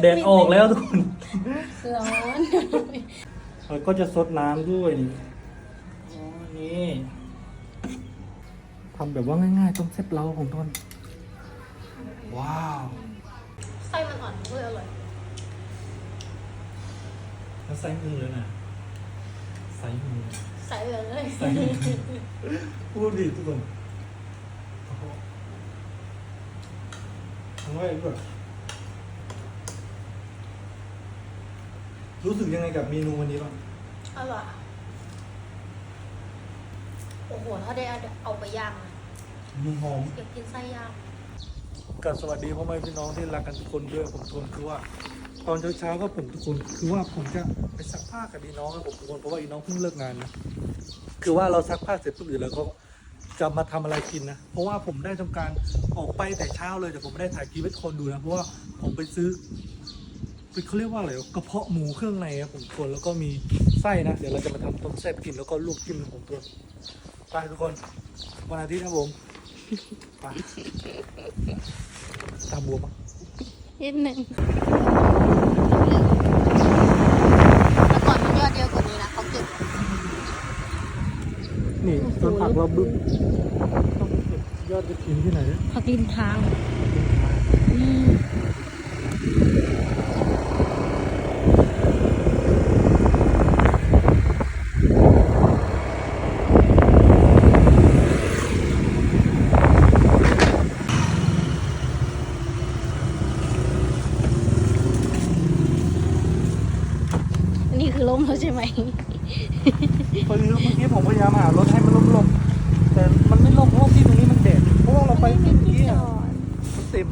แดดออกแล้วทุกคน ร้อนแล้วก็จะซดน้ำด้วยนี่อ๋อนี่ทำแบบว่าง่ายๆ ต้มเซฟเราของทนว้าวไส้มันอ่อนด้วยอร่อยแล้วใส่มือเลยนะใส่มือใส่เหลืองเลยใส่มือพูดดิทุกคนโอ้โหทำไว้แบบ รู้สึกยังไงกับเมนูวันนี้บ้างอร่อยโอ้โห ถ้าได้เอาไปย่างนะมันหอม อยากกินไส้ย่าง กับสวัสดีพ่อแม่พี่น้องที่รักกันทุกคนด้วยผมทนคือว่า ตอนเช้าๆก็ผมทุกคนคือว่าผมจะไปซักผ้ากับอีน้องครับผมทุกคนเพราะว่าอีน้องเพิ่งเลิกงานนะคือว่าเราซักผ้าเสร็จปุ๊บเดี๋ยวเราก็จะมาทำอะไรกินนะ เพราะว่าผมได้ทำการออกไปแต่เช้าเลยแต่ผมไม่ได้ถ่ายคลิปให้ทุกคนดูนะ เพราะว่าผมไปซื้อ เป็นเขาเรียกว่าอะไรวะกระเพาะหมูเครื่องในครับผมทุกคนแล้วก็มีไส้นะ เดี๋ยวเราจะมาทำต้มแซ่บกินแล้วก็ลวกจิ้มนะผมทุกคนไปทุกคนวันอาทิตย์นะผมไปตามบัวปะนิดหนึ่งแต่ก่อนมันยอดเยอะกว่านี้นะเขาเก็บนี่ต้นผักเราบึ้มต้องเก็บยอดกระถินที่ไหนเนี่ยผักริมทางนี่ คือล้มแล้วใช่ไหมพอดีเมื่อกี้ผมพยายามหารถให้มันล่มๆแต่มันไม่ล่มเพราะว่าที่ตรงนี้มันแดดเพราะว่าเราไปที่เมื่อกี้อะมันเต็ม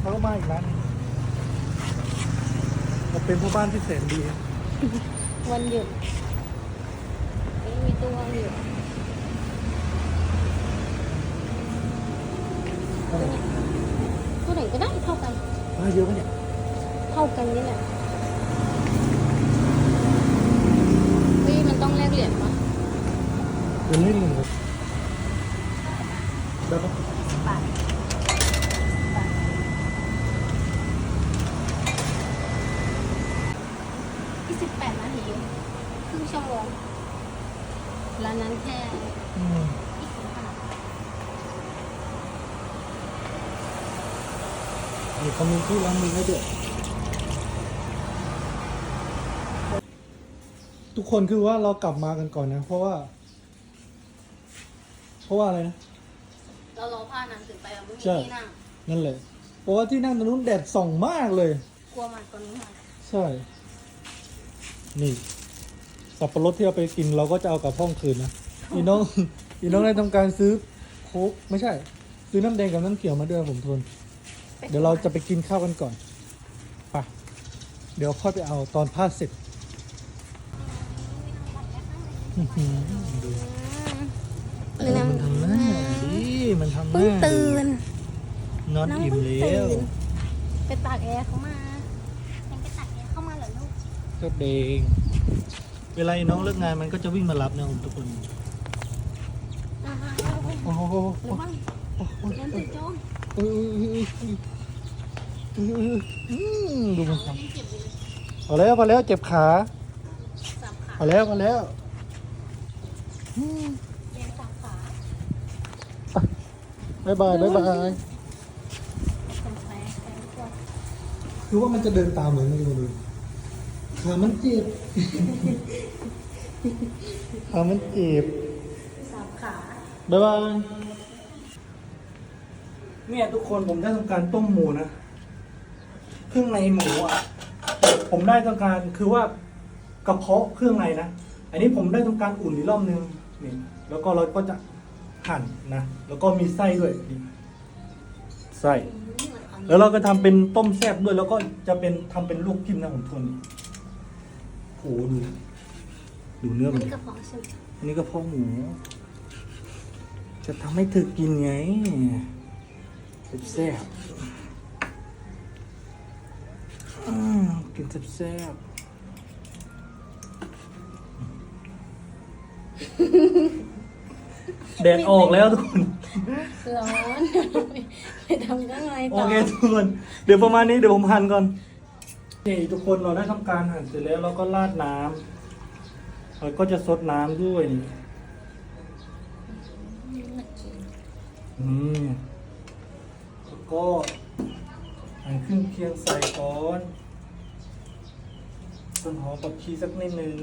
แล้วก็มาอีกร้านหนึ่งเราเป็นผู้บ้านที่แสนดีครับวันหยุดนี่มีตู้ว่างอยู่ตัวไหนก็ได้เท่ากันมาเยอะปะเนี่ยเท่ากันนี่แหละ 18 นาทีครึ่งชั่วโมงร้านนั้นแค่อืมอีกสิบบาทนี่เขามีที่ร้างมือให้ด้วยทุกคนคือว่าเรากลับมากันก่อนนะ เพราะว่า เพราะว่าอะไรนะ เรารอผ้านั้นถึงไปเราไม่มีที่นั่งนั่นแหละเพราะว่าที่นั่งตรงนู้นแดดส่องมากเลย กลัวมันตอนนี้มากใช่ นี่ สับปะรดที่เอาไปกินเราก็จะเอากลับห้องคืนนะอีน้องอีน้องได้ทำการซื้อโค้กไม่ใช่ ซื้อน้ำแดงกับน้ำเขียวมาด้วยผมทน เดี๋ยวเราจะไปกินข้าวกันก่อนไปเดี๋ยวค่อยไปเอาตอนผ้าเสร็จอื้อหือดูเออมันทำหน้าดิมันทำหเพิ่งน้าตื่นนอนน้องอิ่มเพิ่งแล้ตื่วนไปตากแอร์เขามา ก็เดงเวลาน้องเลิกงานมันก็จะวิ่งมารับนะผมทุกคนโอ้โหหรือว่ามันตื่นโจมเออดูมันทยังเจ็บอยู่เลยำพอแล้วพอแล้วเจ็บขาสับขาพอแล้วพอแล้วยังสับาบายบายบายบายคือว่ามันจะเดินตามเหมือนกันเลย ขามันเจ็บขามันเจ็บสับขาบายบายเนี่ยทุกคนผมได้ทำการต้มหมูนะเครื่องในหมูอะ ผมได้ทำการคือว่ากระเพาะเครื่องในนะ อันนี้ผมได้ทำการอุ่นอีกรอบนึงนี่แล้วก็เราก็จะหั่นนะ แล้วก็มีไส้ด้วยนี่ไส้แล้วเราก็ทำเป็นต้มแซ่บด้วย แล้วก็จะเป็นทำเป็นลูกจิ้มนะผมทน โหดูดูเนื้ออันมันนี้ดิกระเพาะใช่ไหมอันนี้ก็เพาะหมู จะทำให้เธอกินไงแซ่บๆอืมกินแซ่บๆแดดออกแล้วทุกคน ร้อน ไปทำข้างในโอต่อเคทุกคน เดี๋ยวประมาณนี้เดี๋ยวผมหั่นก่อน นี่ทุกคนเราได้ทำการหั่นเสร็จแล้วเราก็ราดน้ำเราก็จะซดน้ำด้วยนี่นี่แล้วก็หั่นเครื่องเคียงใส่ก่อนต้นหอมกับชีสักนิดนึง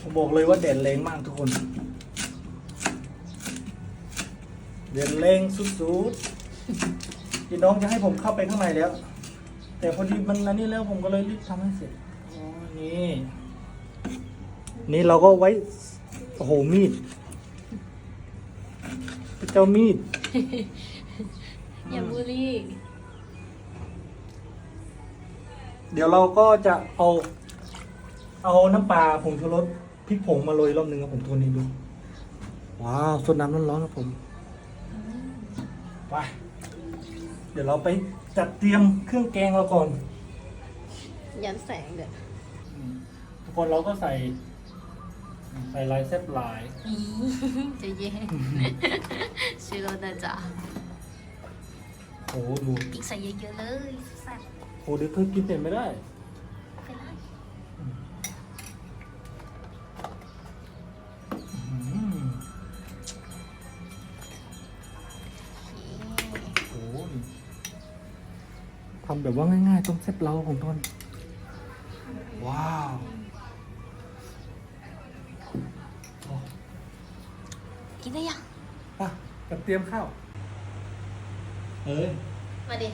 ผมบอกเลยว่าแดดแรงมากทุกคนแดดแรงสุดๆพี่น้องจะให้ผมเข้าไปข้างในแล้ว แต่พอดีมันอันนี้แล้วผมก็เลยรีบทำให้เสร็จอ๋อนี่นี่เราก็ไว้โอ้โหมีดเจ้ามีด อย่าบูลลี่เดี๋ยวเราก็จะเอา เอาน้ำปลาผงชูรสพริกผงมาโรยรอบหนึ่งครับผมตัวนี้ดู ว้าวสดน้ำร้อนๆครับผม ไป เดี๋ยวเราไปจัดเตรียมเครื่องแกงเราก่อน ยันแสงเด้อทุกคนเราก็ใส่ ใส่ลายแซ่บหลายใจะเย็นชิโร่นะจ๊ะโอ้โหดูพริกใส่เยอะๆเลยแซ่บโอ้เดี๋ยวเธอกินเผ็ดไม่ได้ ทำแบบว่าง่ายๆต้มแซ่บเราของทนว้าวโอ้กินได้ยังไปจัดเตรียมข้าว เอ้ย มาดิ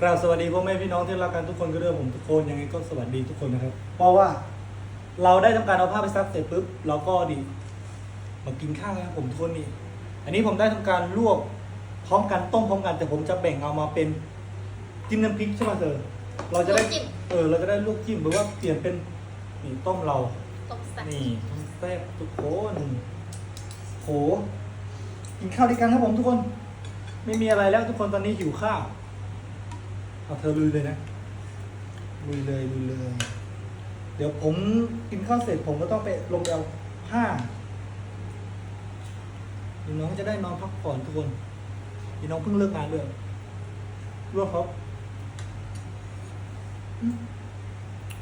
กราบสวัสดีพ่อแม่พี่น้องที่รักกันทุกคนก็เรื่องผมทุกคนยังไงก็สวัสดีทุกคนนะครับ เพราะว่า เราได้ทำการเอาผ้าไปซักเสร็จปุ๊บเราก็ดีมากินข้าวนะครับผมทุกคนนี่อันนี้ผมได้ทำการลวกพร้อมกันต้มพร้อมกันแต่ผมจะแบ่งเอามาเป็นจิ้มน้ำพริกใช่ไหมเธอเราจะได้ลวกจิ้มเออเราจะได้ลวกจิ้มหรือว่าเปลี่ยนเป็นนี่ต้มเราต้มแซ่บนี่ต้มแซ่บทุกคนโหกินข้าวด้วยกันครับผมทุกคน ไม่มีอะไรแล้วทุกคนตอนนี้หิวข้าวเอาเธอลุยเลยนะลุยเลยลุยเลยเดี๋ยวผมกินข้าวเสร็จผมก็ต้องไปลงไปเอาผ้าพี่น้องจะได้นอนพักผ่อนทุกคนพี่น้องเพิ่งเลิกงานด้วยรวบครับ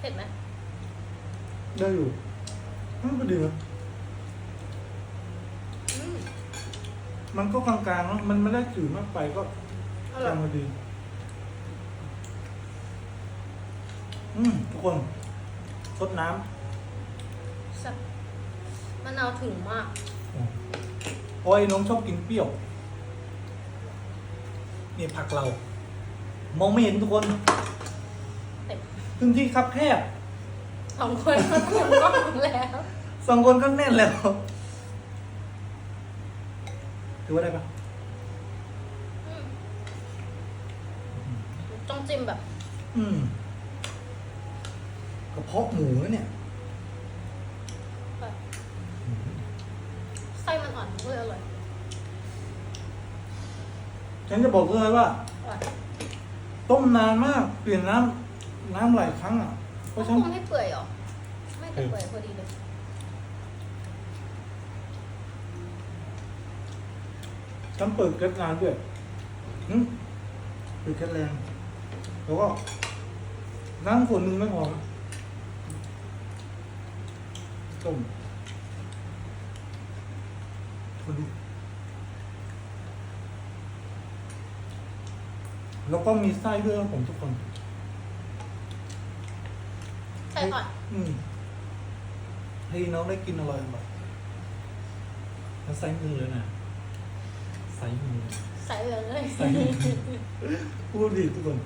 เผ็ดไหมได้อยู่มันก็ดีนะอืมมันก็กลางๆเนอะมันไม่ได้จืดมากไปก็อร่อยกำลังดี อืมทุกคน ซดน้แซ่บมะนาวถึงมากำเพราะไอ้น้องชอบกินเปรี้ยวนี่ผักเรา มองไม่เห็นทุกคนเผ็ดพื้นที่คับแคบสองคนก็คุมกล้องแล้ว สองคนก็แน่นแล้วถือว่าได้ปะอืมต้องจิ้มแบบอืมกระ เพาะหมูนะเนี่ยแบบไส้มันอ่อนเว้ยอร่อยฉันจะบอกเลยว่า อร่อยต้มนานมากเปลี่ยนน้ำน้ำหลายครั้งอะ เพต้อราะงฉันปรุงให้เปื่อยเหรอ ไม่แต่เปื่อยพอดีเลยฉันเปิดเก็ตงานด้วยหึเปิดเก็ตแรง แล้วก็น้ำขวดหนึ่งไม่พอนะ ต้มพอดีแล้วก็มีไส้ด้วยครับผมทุกคนใช่ก่อน อืมให้น้องได้กินอร่อยอร่อยแล้วไส้มือเลยนะไส้มือใส่เลยไส้มือพูดดีทุกคน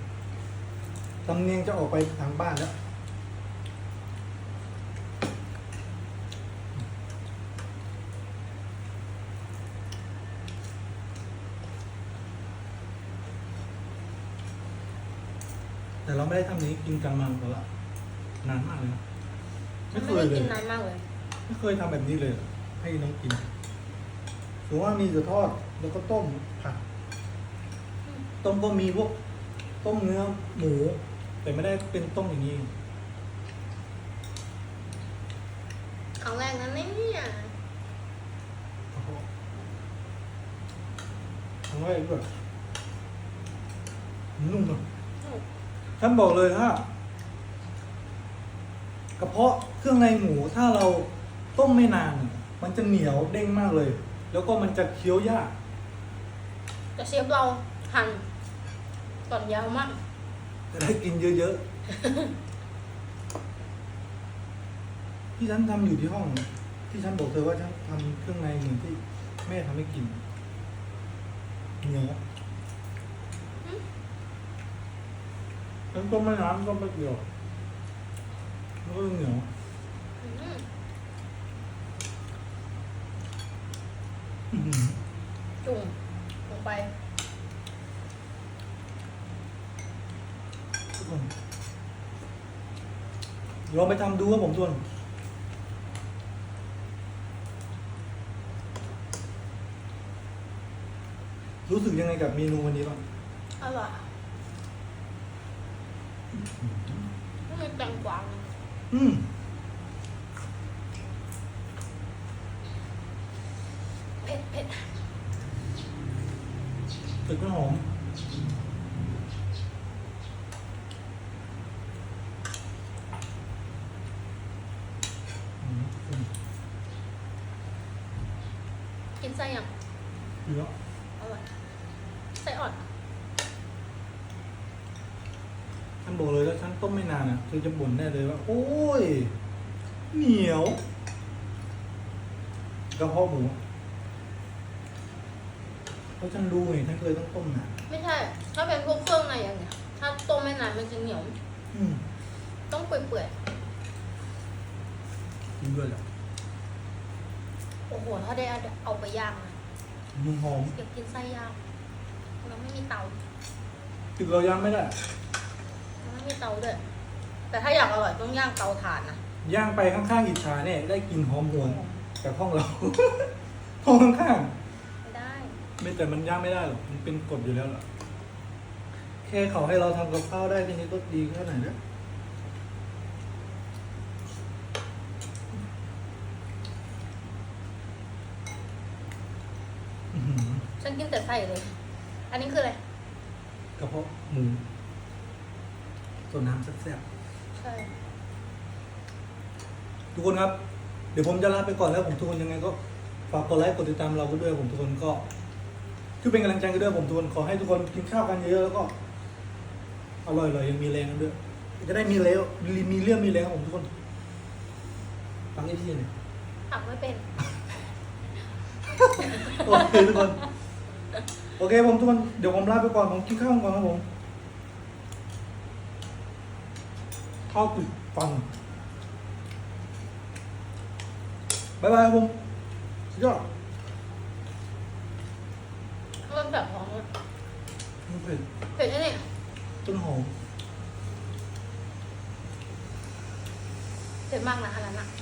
สำเนียงจะออกไปทางบ้านแล้ว แต่เรา ไม่ได้ทำอย่างนี้กินกันมาก่อนละนานมากเลยนะมัไม่นเคไม่ยได้เลยกินนานมากเลย ไม่เคยทำแบบนี้เลย ให้น้องกินสมมติว่ามีแต่ทอดแล้วก็ต้มผักต้มก็มีพวก ต้มเนื้อหมู แต่ไม่ได้เป็นต้มอย่างนี้ ครั้งแรกนะเนี่ยกระเพาะครั้งแรกด้วยนุ่มอะ ฉันบอกเลยถ้ากระเพาะเครื่องในหมูถ้าเราต้มไม่นาน มันจะเหนียวเด้งมากเลย แล้วก็มันจะเคี้ยวยาก แต่เชฟเราหั่นตอนยาวมาก จะได้กินเยอะๆ ที่ฉันทำอยู่ที่ห้อง ที่ฉันบอกเธอว่าฉันทำเครื่องในเหมือนที่แม่ทำให้กินเหนียว ฉันต้มไม่น้ำก็ไม่เกี่ยวแล้วก็เหนียวอืมอื้อหือจุ่มลงไป ทุกคนลองไปทำดูว่าผมทวนรู้สึกยังไงกับเมนูวันนี้บ้าง อร่อย ม่มีแตงกวาอืมเผ็ดเผ็ดตึกก็หอมอืมอืมกินไส้ยังเยอะอร่อยไส้อ่อน ฉันบอกเลยแล้วฉันต้มไม่นานอะเธอจะบ่นแน่เลยว่า โอ้ย เหนียวกระเพาะหมูเพราะฉันรู้ไงฉันเคยต้องต้มนานไม่ใช่ ถ้าเป็นพวกเครื่องในอย่างเงี้ย ถ้าต้มไม่นานมันจะเหนียว อืมต้องเปื่อยกินด้วยแหละๆโอ้โห ถ้าได้เอาไปย่างนะมันหอมอยากกินไส้ย่างเราไม่มีเตา ตึกเราย่างไม่ได้เราไม่มีเตาด้วย แต่ถ้าอยากอร่อยต้องย่างเตาถ่านนะ ย่างไปข้างๆอิจฉาเนี่ยได้กลินหอมหวนจากห้องเรา ห้องข้างๆไม่ได้ไม่แต่มันย่างไม่ได้หรอกมันเป็นกฎอยู่แล้วล่ะแค่เขาให้เราทำกับข้าวได้ทีนี้ก็ดีแค่ไหนนะอื้อหือ ฉันกินแต่ไส้เลย อันนี้คืออะไร กระเพาะหมูส่วนน้ำแซ่บ ใช่ ๆ ทุกคนครับ เดี๋ยวผมจะลาไปก่อนแล้วผมทุกคนยังไงก็ฝากกดไลค์กดติดตามเราก็ด้วยผมทุกคนก็คือเป็นกำลังใจกันด้วยผมทุกคนขอให้ทุกคนกินข้าวกันเยอะๆแล้วก็อร่อยๆยังมีแรงกันด้วยจะได้มีเลี้ยวมีเรื่องมีแรงครับผมทุกคนฟังให้พี่หน่อยผักไม่เป็นโอเคทุกคนโอเคผมทุกคนเดี๋ยวผมลาไปก่อนผมกินข้าวก่อนครับผมข้าวติดฟัน บายบายครับผมสุดยอดมันแบบของมันเผ็ดเผ็ดแค่นี้ต้นหอม เผ็ดมากนะอันนั้นอะอ